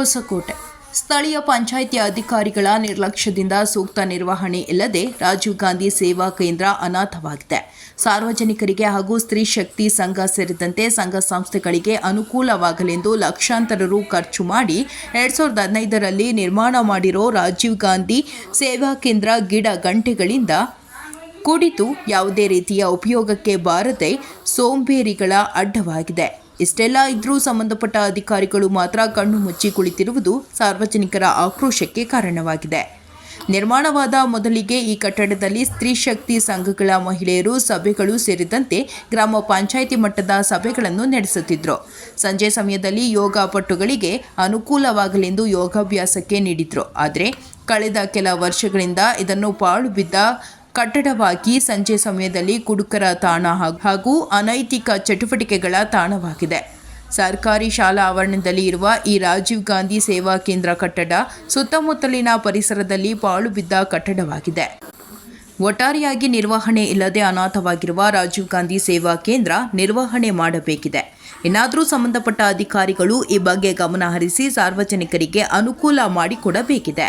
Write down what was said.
ಹೊಸಕೋಟೆ ಸ್ಥಳೀಯ ಪಂಚಾಯಿತಿ ಅಧಿಕಾರಿಗಳ ನಿರ್ಲಕ್ಷ್ಯದಿಂದ ಸೂಕ್ತ ನಿರ್ವಹಣೆ ಇಲ್ಲದೆ ರಾಜೀವ್ ಗಾಂಧಿ ಸೇವಾ ಕೇಂದ್ರ ಅನಾಥವಾಗಿದೆ. ಸಾರ್ವಜನಿಕರಿಗೆ ಹಾಗೂ ಸ್ತ್ರೀ ಶಕ್ತಿ ಸಂಘ ಸೇರಿದಂತೆ ಸಂಘ ಸಂಸ್ಥೆಗಳಿಗೆ ಅನುಕೂಲವಾಗಲೆಂದು ಲಕ್ಷಾಂತರ ರು ಖರ್ಚು ಮಾಡಿ ಎರಡ್ ಸಾವಿರದ ಹದಿನೈದರಲ್ಲಿ ನಿರ್ಮಾಣ ಮಾಡಿರೋ ರಾಜೀವ್ ಗಾಂಧಿ ಸೇವಾ ಕೇಂದ್ರ ಗಿಡ ಗಂಟೆಗಳಿಂದ ಕುಡಿತು ಯಾವುದೇ ರೀತಿಯ ಉಪಯೋಗಕ್ಕೆ ಬಾರದೆ ಸೋಂಬೇರಿಗಳ ಅಡ್ಡವಾಗಿದೆ. ಇಷ್ಟೆಲ್ಲ ಇದ್ರೂ ಸಂಬಂಧಪಟ್ಟ ಅಧಿಕಾರಿಗಳು ಮಾತ್ರ ಕಣ್ಣು ಮುಚ್ಚಿ ಕುಳಿತಿರುವುದು ಸಾರ್ವಜನಿಕರ ಆಕ್ರೋಶಕ್ಕೆ ಕಾರಣವಾಗಿದೆ. ನಿರ್ಮಾಣವಾದ ಮೊದಲಿಗೆ ಈ ಕಟ್ಟಡದಲ್ಲಿ ಸ್ತ್ರೀ ಶಕ್ತಿ ಸಂಘಗಳ ಮಹಿಳೆಯರು, ಸಭೆಗಳು ಸೇರಿದಂತೆ ಗ್ರಾಮ ಪಂಚಾಯಿತಿ ಮಟ್ಟದ ಸಭೆಗಳನ್ನು ನಡೆಸುತ್ತಿದ್ದರು ಸಂಜೆ ಸಮಯದಲ್ಲಿ ಯೋಗ ಪಟುಗಳಿಗೆ ಅನುಕೂಲವಾಗಲೆಂದು ಯೋಗಾಭ್ಯಾಸಕ್ಕೆ ನೀಡಿದ್ರು. ಆದರೆ, ಕಳೆದ ಕೆಲ ವರ್ಷಗಳಿಂದ ಇದನ್ನು ಪಾಳು ಬಿದ್ದ ಕಟ್ಟಡವಾಗಿ ಸಂಜೆ ಸಮಯದಲ್ಲಿ ಕುಡುಕರ ತಾಣ ಹಾಗೂ- ಅನೈತಿಕ ಚಟುವಟಿಕೆಗಳ ತಾಣವಾಗಿದೆ. ಸರ್ಕಾರಿ ಶಾಲಾ ಆವರಣದಲ್ಲಿ ಇರುವ ಈ ರಾಜೀವ್ ಗಾಂಧಿ ಸೇವಾ ಕೇಂದ್ರ ಕಟ್ಟಡ ಸುತ್ತಮುತ್ತಲಿನ ಪರಿಸರದಲ್ಲಿ ಪಾಳು ಬಿದ್ದ ಕಟ್ಟಡವಾಗಿದೆ. ಒಟ್ಟಾರೆಯಾಗಿ ನಿರ್ವಹಣೆ ಇಲ್ಲದೆ ಅನಾಥವಾಗಿರುವ ರಾಜೀವ್ ಗಾಂಧಿ ಸೇವಾ ಕೇಂದ್ರ ನಿರ್ವಹಣೆ ಮಾಡಬೇಕಿದೆ. ಏನಾದರೂ ಸಂಬಂಧಪಟ್ಟ ಅಧಿಕಾರಿಗಳು ಈ ಬಗ್ಗೆ ಗಮನ ಹರಿಸಿ ಸಾರ್ವಜನಿಕರಿಗೆ ಅನುಕೂಲ ಮಾಡಿಕೊಡಬೇಕಿದೆ.